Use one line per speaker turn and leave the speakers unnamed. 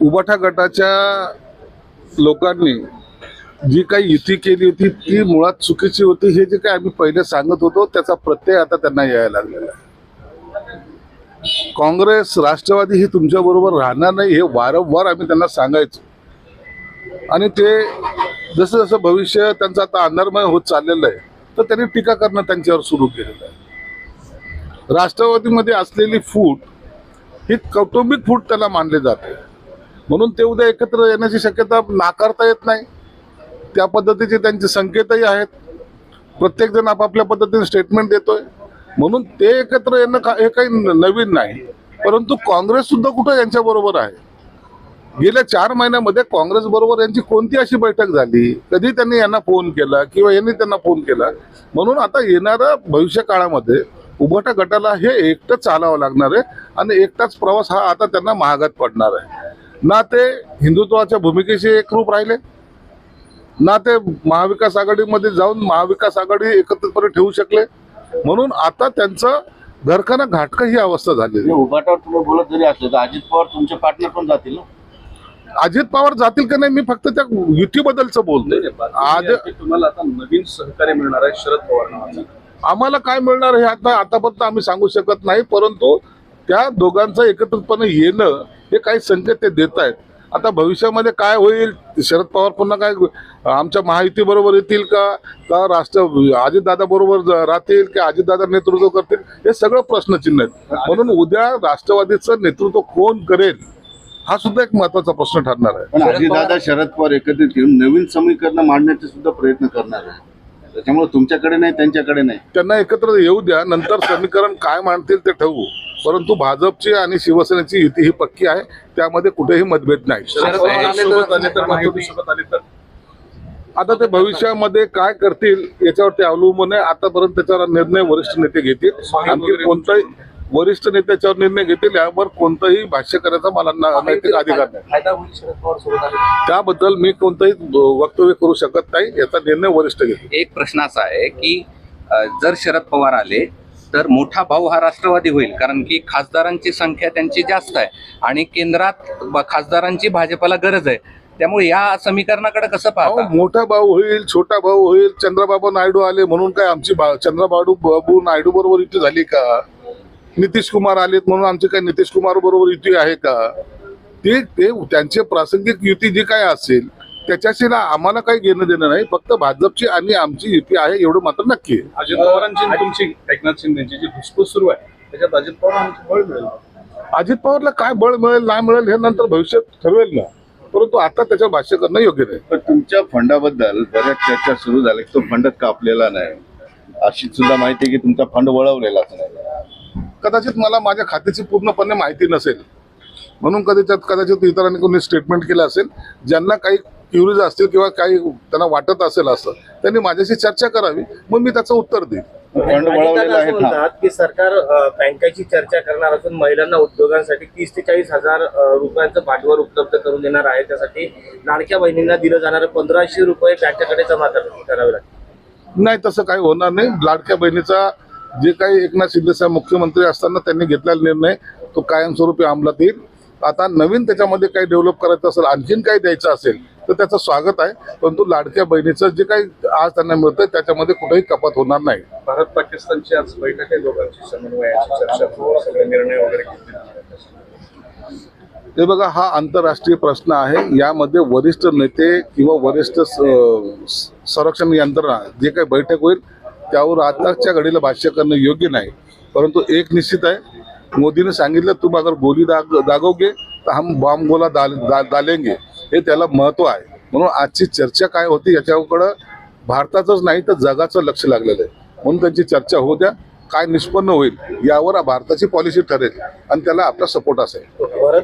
उबाठा गटाच्या लोकांनी जी काही युती केली होती ती मुळात चुकीची होती हे जे काही आम्ही पहिले सांगत होतो त्याचा प्रत्यय आता त्यांना यायला लागलेला आहे. काँग्रेस राष्ट्रवादी हे तुमच्या बरोबर राहणार नाही हे वारंवार आम्ही त्यांना सांगायचो. आणि ते जसं जसं भविष्य त्यांचं आता अंधारमय होत चाललेलं आहे तर त्यांनी टीका करणं त्यांच्यावर सुरू केलेलं आहे. राष्ट्रवादीमध्ये असलेली फूट ही कौटुंबिक फूट त्याला मानले जाते. म्हणून ते उद्या एकत्र येण्याची शक्यता नाकारता येत नाही. त्या पद्धतीचे त्यांचे संकेतही आहेत. प्रत्येकजण आपापल्या पद्धतीने स्टेटमेंट देतोय. म्हणून ते एकत्र येणं का- हे काही न- नवीन नाही. परंतु काँग्रेस सुद्धा कुठं यांच्या बरोबर आहे? गेल्या चार महिन्यामध्ये काँग्रेस बरोबर यांची कोणती अशी बैठक झाली? कधी त्यांनी यांना फोन केला किंवा यांनी त्यांना फोन केला? म्हणून आता येणाऱ्या भविष्य काळामध्ये उभटा गटाला हे एकटं चालावं लागणार आहे आणि एकटाच प्रवास हा आता त्यांना महागात पडणार आहे. ना ते हिंदुत्वाच्या भूमिकेशी एकरूप राहिले. ना ते महाविकास आघाडीमध्ये जाऊन महाविकास आघाडी एकत्रितपणे ठेवू शकले. म्हणून आता त्यांचं घरखाना घाटका ही अवस्था झालेली आहे.
उभाटावर तुम्ही बोलत जरी असले तर अजित पवार तुमचे पार्टनर पण जातील ना?
अजित पवार जातील का नाही मी फक्त त्या युतीबद्दलचं बोलतोय. आज
तुम्हाला आता नवीन सहकार्य मिळणार आहे शरद पवार नावाचं.
आम्हाला काय मिळणार हे आता आतापर्यंत आम्ही सांगू शकत नाही परंतु त्या दोघांचं एकत्रितपणे येणं हे काही संकेत ते देत आहेत. आता भविष्यामध्ये काय होईल शरद पवार पुन्हा काय आमच्या महायुती बरोबर येतील का? का राष्ट्र अजितदादा बरोबर राहतील की अजितदादा नेतृत्व करतील? हे सगळं प्रश्नचिन्ह आहेत. म्हणून उद्या राष्ट्रवादीचं नेतृत्व कोण करेल हा सुद्धा एक महत्त्वाचा प्रश्न ठरणार आहे.
पण अजितदादा शरद पवार एकत्रित घेऊन नवीन समीकरण मांडण्याचे सुद्धा प्रयत्न करणार आहे त्याच्यामुळे तुमच्याकडे नाही त्यांच्याकडे नाही.
त्यांना एकत्र येऊ द्या नंतर समीकरण काय मांडतील ते ठरवू. परंतु भाजपची आणि शिवसेनेची युती ही पक्की आहे त्यामध्ये कुठेही मतभेद नाही. आता ते भविष्यामध्ये काय करतील याच्यावरती अवलंबून आहे. आतापर्यंत त्याच्यावर निर्णय वरिष्ठ नेते घेतील. आणखी कोणताही वरिष्ठ नेते त्याच्यावर निर्णय घेतील यावर कोणतंही भाष्य करायचा मला नैतिक अधिकार नाही. त्याबद्दल मी कोणतंही वक्तव्य करू शकत नाही याचा निर्णय वरिष्ठ घेतील.
एक प्रश्न असा आहे की जर शरद पवार आले तर मोठा भाऊ हा राष्ट्रवादी होईल कारण की खासदारांची संख्या त्यांची जास्त आहे आणि केंद्रात खासदारांची भाजपला गरज आहे. त्यामुळे या समीकरणाकडे कसं पाहता?
मोठा भाऊ होईल छोटा भाऊ होईल चंद्रबाबू नायडू आले म्हणून काय आमची भा- चंद्रबाबू बाबू नायडू बरोबर युती झाली का? नितीश कुमार आलेत म्हणून आमची काय नितीश कुमार बरोबर युती आहे का? ते ते त्यांचे प्रासंगिक युती जी काय असेल त्याच्याशी ना आम्हाला काही घेणं देणं नाही. फक्त भाजपची आणि आमची युती आहे एवढं मात्र नक्की आहे.
अजित पवारांची आणि तुमची एकनाथ शिंदेची जी धुसफूस सुरू आहे त्याच्यात अजित पवारांची बळ मिळेल.
अजित पवारला काय बळ मिळेल नाही मिळेल हे नंतर भविष्यात ठरवेल ना. परंतु आता त्याच्यावर भाष्य करणं योग्य नाही.
पण तुमच्या फंडाबद्दल बऱ्याच चर्चा सुरू झाल्या की तो फंडच कापलेला नाही. अशी सुद्धा माहिती आहे की तुमचा फंड वळवलेलाच नाही.
कदाचित मला माझ्या खात्याची पूर्णपणे माहिती नसेल. म्हणून कदाचित कदाचित इतरांनी कोणी स्टेटमेंट केलं असेल ज्यांना काही क्युरिज असतील किंवा काही त्यांना वाटत असेल असं त्यांनी माझ्याशी चर्चा करावी मग मी त्याचं उत्तर
म्हणतात की सरकार बँकेची चर्चा करणार असून महिलांना उद्योगांसाठी तीस ते चाळीस हजार रुपयांचं भांडवल उपलब्ध करून देणार आहे. त्यासाठी लाडक्या बहिणींना दिलं जाणारं पंधराशे रुपये बँकेकडे जमा कर- करावे लागतील.
नाही तसं काही होणार नाही. लाडक्या बहिणीचा जे काही एकनाथ शिंदे साहेब मुख्यमंत्री असताना त्यांनी घेतलेला निर्णय तो कायमस्वरूपी अंमलात येईल. आता नवीन त्याच्यामध्ये काही डेव्हलप करायचं असेल आणखीन काही द्यायचं असेल तर त्याचं स्वागत आहे. परंतु लाडक्या बहिणीचं जे काही आज त्यांना मिळतंय त्याच्यामध्ये कुठेही कपात होणार नाही.
भारत पाकिस्तानची आज बैठक आहे दोघांची समन्वयाची चर्चा निर्णय वगैरे
ते बघा हा आंतरराष्ट्रीय प्रश्न आहे. यामध्ये वरिष्ठ नेते किंवा वरिष्ठ संरक्षण यंत्रणा जे काही बैठक होईल त्यावर आताच्या घडीला भाष्य करणं योग्य नाही. परंतु एक निश्चित आहे मोदीने सांगितलं तुम अगर गोली दाग दागोगे तर हम बॉम्ब गोला दाल, दा, दालेंगे हे त्याला महत्त्व आहे. म्हणून आजची चर्चा काय होती याच्याकडं भारताचंच नाही तर जगाचं लक्ष लागलेलं आहे. म्हणून त्यांची चर्चा होऊ द्या काय निष्पन्न होईल यावर भारताची पॉलिसी ठरेल आणि त्याला आपला सपोर्ट असेल.
बरं